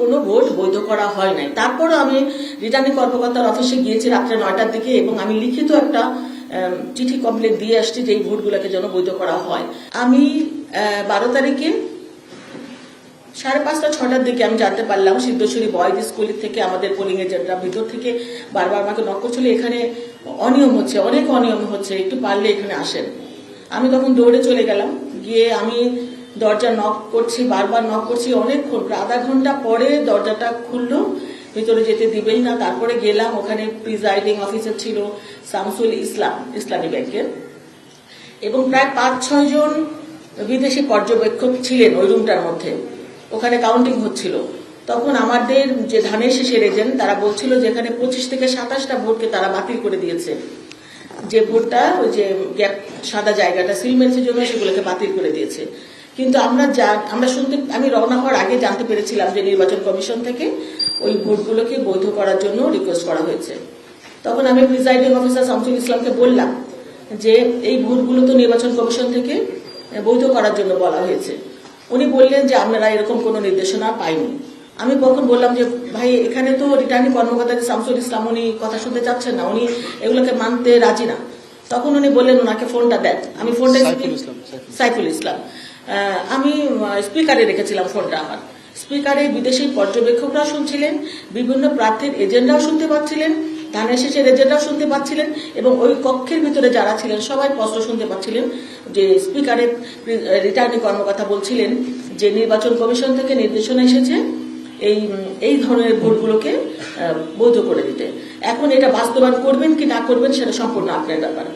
কোনো ভোট বৈধ করা হয় নাই। তারপরে আমি রিটার্নিং কর্মকর্তার অফিসে গিয়েছি রাত্রে নয়টার দিকে এবং আমি লিখিত একটা চিঠি কমপ্লেন দিয়ে আসছি যে এই ভোটগুলোকে যেন বৈধ করা হয়। আমি বারো তারিখে সাড়ে পাঁচটা, ছটার দিকে আমি জানতে পারলাম সিদ্ধেশ্বরী বয়েজ স্কুল থেকে আমাদের পোলিং এজেন্টরা ভিতর থেকে বারবার আমাকে নক করছিল, এখানে অনিয়ম হচ্ছে, অনেক অনিয়ম হচ্ছে, একটু পারলে এখানে আসেন। আমি তখন দৌড়ে চলে গেলাম, গিয়ে আমি দরজা নক করছি, বারবার নক করছি, অনেকক্ষণ আধা ঘণ্টা পরে দরজাটা খুললো, ভিতরে যেতে দিবেই না। তারপরে গেলাম, ওখানে প্রিজাইডিং অফিসার ছিল, শামসুল ইসলাম, ইসলামী ব্যাংকের। এবং প্রায় পাঁচ ছয় জন বিদেশি পর্যবেক্ষক ছিলেন ওই রুমটার মধ্যে। ওখানে কাউন্টিং হচ্ছিল। তখন আমাদের যে ধানের শেষের এজেন্ট তারা বলছিল যে এখানে পঁচিশ থেকে সাতাশটা ভোটকে তারা বাতিল করে দিয়েছে। যে ভোটটা, ওই যে গ্যাপ সাদা জায়গাটা সিলমেন্সের জন্য সেগুলোকে বাতিল করে দিয়েছে। কিন্তু আমরা যা- আমরা শুনতে আমি রওনা হওয়ার আগে জানতে পেরেছিলাম যে নির্বাচন কমিশন থেকে ওই ভোটগুলোকে বৈধ করার জন্য রিকোয়েস্ট করা হয়েছে। তখন আমি প্রিসাইডিং অফিসার শামসুল ইসলামকে বললাম যে এই ভোটগুলো তো নির্বাচন কমিশন থেকে বৈধ করার জন্য বলা হয়েছে। উনি বললেন যে আমরা এরকম কোনো নির্দেশনা পাইনি। আমি কখন বললাম যে ভাই এখানে তো রিটার্নিং কর্মকর্তা যে শামসুল ইসলাম উনি কথা শুনতে চাচ্ছেন না উনি এগুলোকে মানতে রাজি না। তখন উনি বললেন ওনাকে ফোনটা দেন। আমি ফোনটা সাইফুল ইসলাম, আমি স্পিকারে রেখেছিলাম ফোনটা আমার। স্পিকারে বিদেশি পর্যবেক্ষকরা শুনছিলেন, বিভিন্ন প্রার্থীর এজেন্ডাও শুনতে পাচ্ছিলেন, ধানের শেষের এজেন্ডাও শুনতে পাচ্ছিলেন, এবং ওই কক্ষের ভিতরে যারা ছিলেন, সবাই স্পষ্ট শুনতে পাচ্ছিলেন যে স্পিকারে রিটার্নিং কর্মকর্তা বলছিলেন যে নির্বাচন কমিশন থেকে নির্দেশনা এসেছে এই এই ধরনের ভোটগুলোকে বৈধ করে দিতে। এখন এটা বাস্তবায়ন করবেন কি না করবেন সেটা সম্পূর্ণ আপনার ব্যাপার।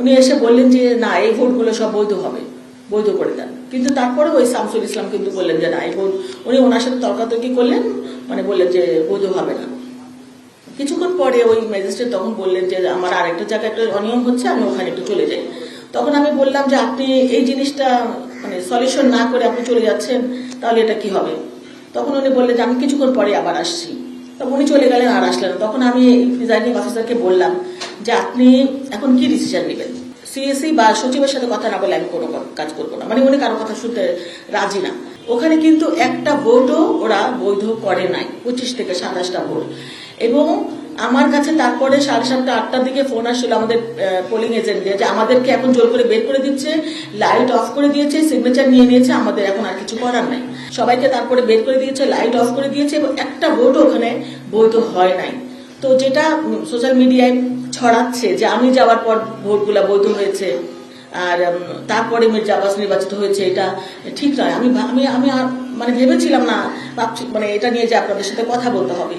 উনি এসে বললেন যে না, এই ভোটগুলো সব বৈধ হবে। বৈধ করে দেন। কিন্তু তারপরে ওই শামসুল ইসলাম কিন্তু বললেন যে না, এই উনি ওনার সাথে তর্কাতর্কি করলেন মানে বললেন যে বৈধ হবে না। কিছুক্ষণ পরে ওই ম্যাজিস্ট্রেট তখন বললেন যে আমার আরেকটা জায়গায় একটা অনিয়ম হচ্ছে, আমি ওখানে একটু চলে যাই। তখন আমি বললাম যে আপনি এই জিনিসটা মানে সলিউশন না করে আপনি চলে যাচ্ছেন, তাহলে এটা কি হবে? তখন উনি বললেন যে আমি কিছুক্ষণ পরে আবার আসছি। তখন উনি চলে গেলেন আর আসলেন। তখন আমি প্রিজাইডিং অফিসারকে বললাম যে আপনি এখন কি ডিসিশন নেবেন? সিএসসি বা সচিবের সাথে কথা না বলে আমি কোনো কাজ করব না। মানে উনি কারও কথা শুনতে রাজি না। ওখানে কিন্তু একটা ভোটও ওরা বৈধ করে নাই, পঁচিশ থেকে সাতাশটা ভোট এবং আমার কাছে তারপরে সাড়ে সাতটা, আটটার দিকে ফোন আসছিল আমাদের পোলিং এজেন্টদের যে আমাদেরকে এখন জোর করে বের করে দিচ্ছে লাইট অফ করে দিয়েছে সিগনেচার নিয়ে নিয়েছে, আমাদের এখন আর কিছু করার নাই। সবাইকে তারপরে বের করে দিয়েছে লাইট অফ করে দিয়েছে, এবং একটা ভোটও ওখানে বৈধ হয় নাই। তো যেটা সোশ্যাল মিডিয়ায় ছড়াচ্ছে যে আমি যাওয়ার পর ভোটগুলা বৈধ হয়েছে, আর তারপরে মির্জা আব্বাস নির্বাচিত হয়েছে, এটা ঠিক নয়। আমি আমি আমি মানে ভেবেছিলাম না মানে এটা নিয়ে যে আপনাদের সাথে কথা বলতে হবে।